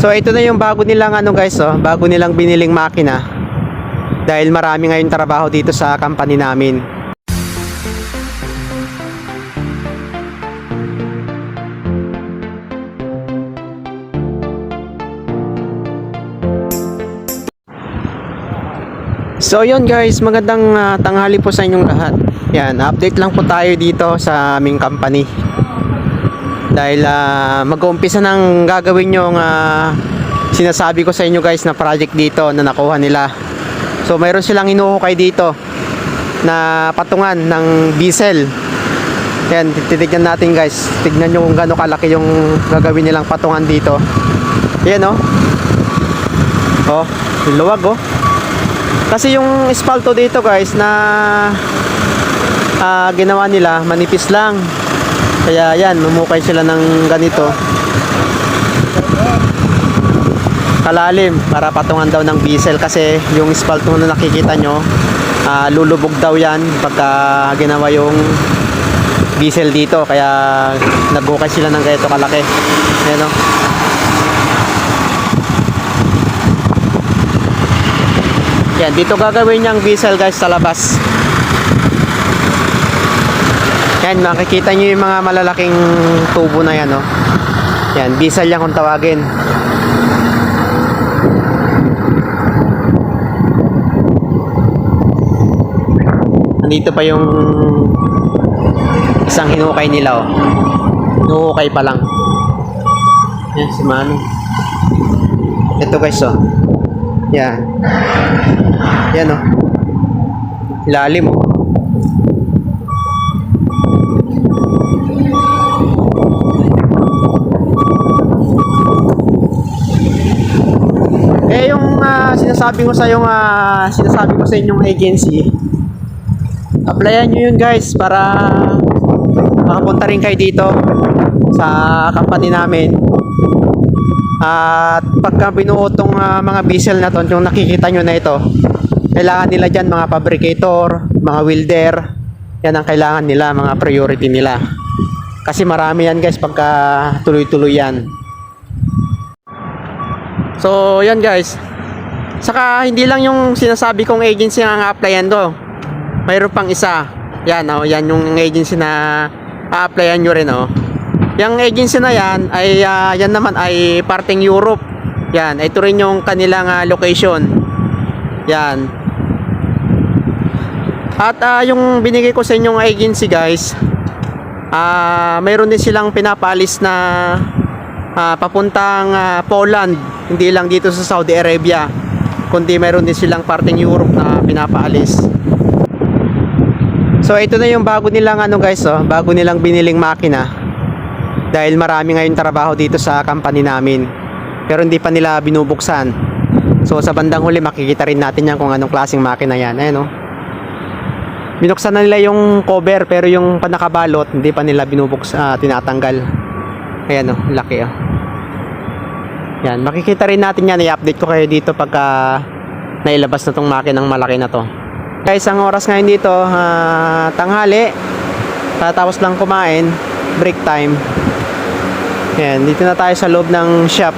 So ito na yung bago nilang ano guys oh, bago nilang biniling makina. Dahil marami ngayon trabaho dito sa company namin. So yun guys, magandang ah, tanghali po sa inyong lahat. Yan, update lang po tayo dito sa aming company. Dahil ah, mag-uumpisa ng gagawin yung ah, sinasabi ko sa inyo guys na project dito na nakuha nila. So mayroon silang inuhukay dito na patungan ng diesel. Yan, titignan natin guys. Tignan nyo kung gaano kalaki yung gagawin nilang patungan dito. Yan oh. Oh, luwag oh. Kasi yung espalto dito guys na ah, ginawa nila manipis lang. Kaya yan, umukay sila ng ganito. Kalalim para patungan daw ng diesel kasi yung espalto na nakikita nyo ah, lulubog daw yan pagka ginawa yung diesel dito kaya nagukay sila ng ganito kalaki. Ayan o. Yan, dito gagawin niyang diesel guys sa labas. Yan, makikita niyo yung mga malalaking tubo na yan, oh. Yan, diesel yan kung tawagin. Nandito pa yung isang hinukay nila, oh. Hinukay pa lang. Yan, si Manu. Ito guys, oh. Yan. Yan oh. Lalim oh. Eh yung ah, sinasabi ko sa yung sinasabi ko sa inyong agency, applyan nyo yun guys para makapunta rin kayo dito sa company namin. At pagka binuo tong ah, mga diesel na to, yung nakikita nyo na ito, kailangan nila dyan mga fabricator, mga welder, yan ang kailangan nila, mga priority nila. Kasi marami yan guys pagka tuloy-tuloy yan. So, yan guys. Saka hindi lang yung sinasabi kong agency ang applyan do. Mayroon pang isa. Yan oh, yan yung agency na a-applyan nyo rin oh. Yung agency na yan ay ah, yan naman ay parting Europe. Yan, ito rin yung kanilang ah, location. Yan. At ah, yung binigay ko sa inyong agency guys, ah mayroon din silang pinapalis na ah, papuntang ah, Poland, hindi lang dito sa Saudi Arabia, kundi mayroon din silang parting Europe na pinapaalis. So ito na yung bago nilang ano guys, oh, bago nilang biniling makina. Dahil marami ngayon trabaho dito sa company namin. Pero hindi pa nila binubuksan. So sa bandang huli makikita rin natin yan kung anong klaseng makina yan. Ayan oh. Binuksan na nila yung cover pero yung panakabalot hindi pa nila binubuks ah, tinatanggal. Ayan oh, laki oh. Yan, makikita rin natin yan. I-update ko kayo dito pagka nailabas na tong makinang malaki na to. Guys, ang oras ngayon dito, ah, tanghali. Tatapos lang kumain, break time. Yan, dito na tayo sa loob ng shop.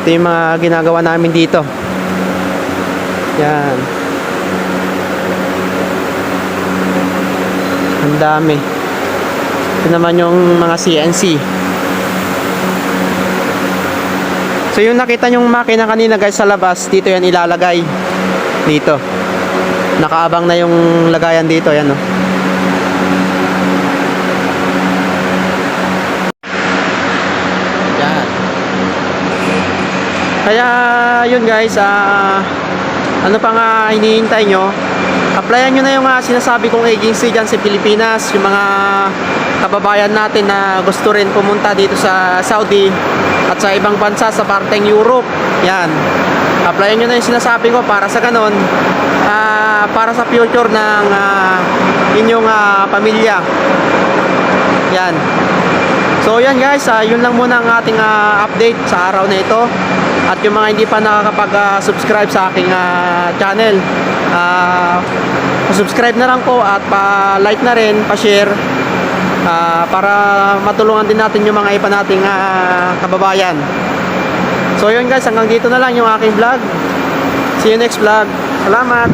Ito yung mga ginagawa namin dito. Yan. Ang dami. Ito naman yung mga CNC. So yung nakita nyong makina kanina guys sa labas, dito yan ilalagay. Dito. Nakaabang na yung lagayan dito, yan oh. Yan. Kaya yun guys, ah ano pa nga hinihintay nyo? Applyan nyo na yung ah, sinasabi kong agency dyan sa Pilipinas, yung mga kababayan natin na gusto rin pumunta dito sa Saudi at sa ibang bansa sa parteng Europe. Yan. Applyan nyo na yung sinasabi ko para sa ganon, ah, para sa future ng ah, inyong ah, pamilya. Yan. So yan guys, ah, yun lang muna ang ating ah, update sa araw na ito. At yung mga hindi pa nakakapag-subscribe sa aking ah, channel, ah, subscribe na lang po at pa-like na rin, pa-share para matulungan din natin yung mga iba nating ah, kababayan. So yun guys, hanggang dito na lang yung aking vlog. See you next vlog. Salamat!